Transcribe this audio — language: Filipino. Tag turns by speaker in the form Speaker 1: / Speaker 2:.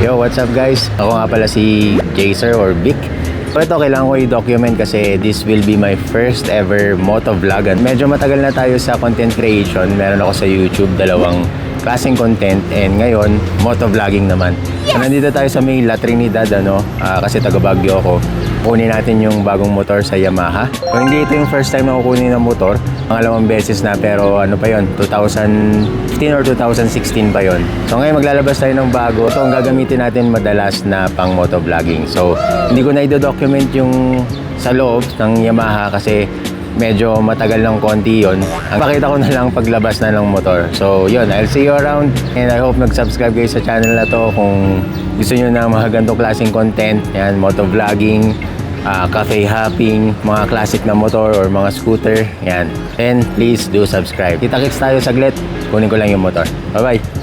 Speaker 1: Yo, what's up guys? Ako nga pala si Jaser or Vic. So ito, kailangan ko i-document kasi this will be my first ever moto vlog. At medyo matagal na tayo sa content creation. Meron ako sa YouTube, dalawang klaseng content. And ngayon, moto vlogging naman. So, nandito tayo sa may La Trinidad, ano, ah, kasi taga Baguio ako. Kunin natin yung bagong motor sa Yamaha. So, hindi ito yung first time na kukunin ng motor. Pangalawang beses na pero ano pa yon 2015 or 2016 pa yon So ngayon maglalabas tayo ng bago. Ito ang gagamitin natin madalas na pang motovlogging. So hindi ko na i-document yung sa loob ng Yamaha kasi medyo matagal ng konti yon. Ang pakita ko na lang paglabas na ng motor. So yun, I'll see you around and I hope nag-subscribe kayo sa channel na to kung gusto nyo ng mga ganitong klaseng content. Yan, motovlogging, ah, cafe hopping, mga classic na motor or mga scooter. Yan. And please do subscribe. Kita-kits tayo saglit. Kunin ko lang yung motor. Bye-bye.